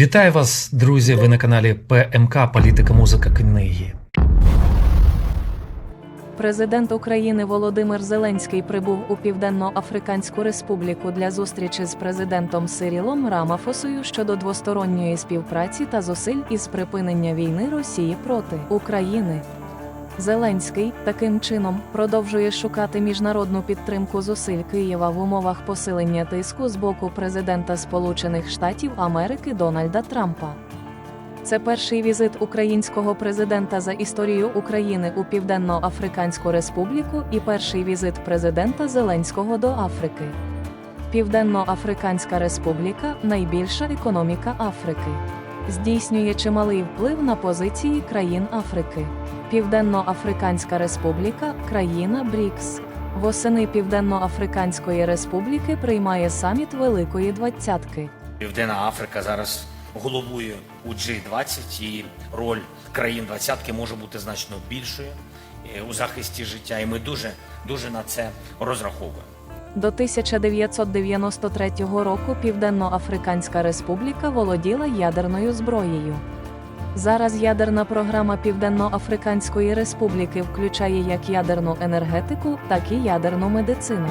Вітаю вас, друзі! Ви на каналі ПМК Політика, музика, книги. Президент України Володимир Зеленський прибув у Південно-Африканську Республіку для зустрічі з президентом Сирілом Рамафосою щодо двосторонньої співпраці та зусиль із припинення війни Росії проти України. Зеленський таким чином продовжує шукати міжнародну підтримку зусиль Києва в умовах посилення тиску з боку президента Сполучених Штатів Америки Дональда Трампа. Це перший візит українського президента за історію України у Південно-Африканську Республіку і перший візит президента Зеленського до Африки. Південно-Африканська Республіка найбільша економіка Африки. Здійснює чималий вплив на позиції країн Африки. Південно-Африканська Республіка країна БРІКС. Восени Південно-Африканської Республіки приймає саміт Великої Двадцятки. Південна Африка зараз головує у G20 і роль країн двадцятки може бути значно більшою е, у захисті життя. І ми дуже дуже на це розраховуємо. До 1993 року Південно-Африканська Республіка володіла ядерною зброєю. Зараз ядерна програма Південно-Африканської Республіки включає як ядерну енергетику, так і ядерну медицину.